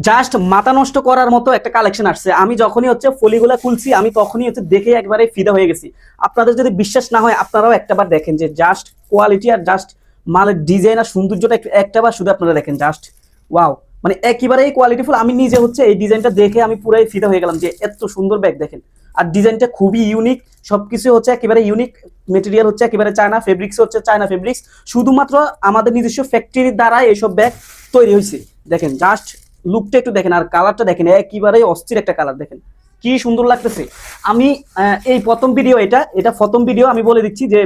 Just মাথা নষ্ট করার মতো একটা কালেকশন আসছে। আমি যখনই হচ্ছে ফলিগুলা খুলছি, আমি তখনই হচ্ছে দেখে একবারে ফিদা হয়ে গেছি। আপনাদের যদি বিশ্বাস না হয়, আপনারাও একটাবার দেখেন যে জাস্ট কোয়ালিটি আর জাস্ট মালের ডিজাইন আর সৌন্দর্যটা একটু- একটাবার শুধু আপনারা দেখেন জাস্ট ওয়াও মানে একেবারেই কোয়ালিটিফুল আমি নিজে হচ্ছে এই ডিজাইনটা দেখে আমি পুরাই ফিদা হয়ে গেলাম যে এত সুন্দর ব্যাগ দেখেন। আর ডিজাইনটা খুবই ইউনিক সবকিছু হচ্ছে একেবারে ইউনিক মেটেরিয়াল হচ্ছে একেবারে চায়না ফেব্রিক্স হচ্ছে চায়না ফেব্রিক্স শুধুমাত্র আমাদের নিজস্ব ফ্যাক্টরির দ্বারা এইসব ব্যাগ তৈরি হয়েছে। দেখেন জাস্ট লুকটা একটু দেখেন আর কালারটা দেখেন, একেবারেই অস্থির একটা কালার দেখেন। কি সুন্দর লাগতেছে। আমি এই প্রথম ভিডিও এটা এটা প্রথম ভিডিও আমি বলে দিচ্ছি যে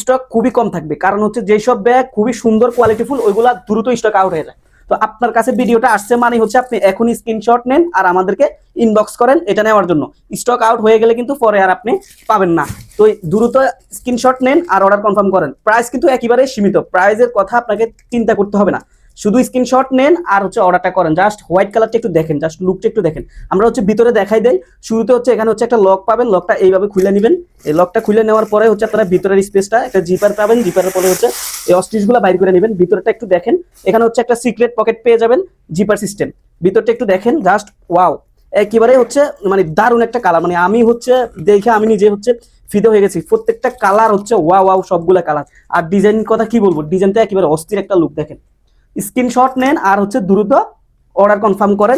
স্টক খুবই কম থাকবে। কারণ হচ্ছে যেসব ব্যাগ খুবই সুন্দর কোয়ালিটিফুল ওইগুলা দ্রুত স্টক আউট হয়ে যায়। তো আপনার কাছে ভিডিওটা আসছে মানে হচ্ছে আপনি এখনই স্ক্রিনশট নেন আর আমাদেরকে ইনবক্স করেন এটা নেওয়ার জন্য। স্টক আউট হয়ে গেলে কিন্তু পরে আর আপনি পাবেন না। তো দ্রুত স্ক্রিনশট নেন আর অর্ডার কনফার্ম করেন। প্রাইস কিন্তু একেবারেই সীমিত। প্রাইজের কথা আপনাকে চিন্তা করতে হবে না। শুধু স্ক্রিনশট নেন আর হচ্ছে অর্ডারটা করেন। জাস্ট হোয়াইট কালারটা একটু দেখেন জাস্ট লুকটা একটু দেখেন। আমরা হচ্ছে ভিতরে দেখাই দেই। শুরুতে হচ্ছে এখানে হচ্ছে একটা লক পাবেন। লকটা এইভাবে খুলে নেবেন। এই লকটা খুলে নেওয়ার পরে হচ্ছে আপনারা ভিতরের স্পেসটা একটা জিপার পাবেন। জিপারের পরে হচ্ছে এই অস্টিচগুলো বাইর করে নেবেন। ভিতরটা একটু দেখেন। এখানে হচ্ছে একটা সিক্রেট পকেট পেয়ে যাবেন জিপার সিস্টেম ভিতরটা একটু দেখেন। জাস্ট ওয়াও একেবারে হচ্ছে মানে দারুণ একটা কালার মানে আমি হচ্ছে দেখে আমি নিজে হচ্ছে ফিদে হয়ে গেছি। প্রত্যেকটা কালার হচ্ছে ওয়া ওয়াও সবগুলা কালার আর ডিজাইন কথা কি বলব? ডিজাইনটা একেবারে অস্থির একটা লুক দেখেন। স্ক্রিনশট নেন আর হচ্ছে দ্রুত অর্ডার কনফার্ম করেন।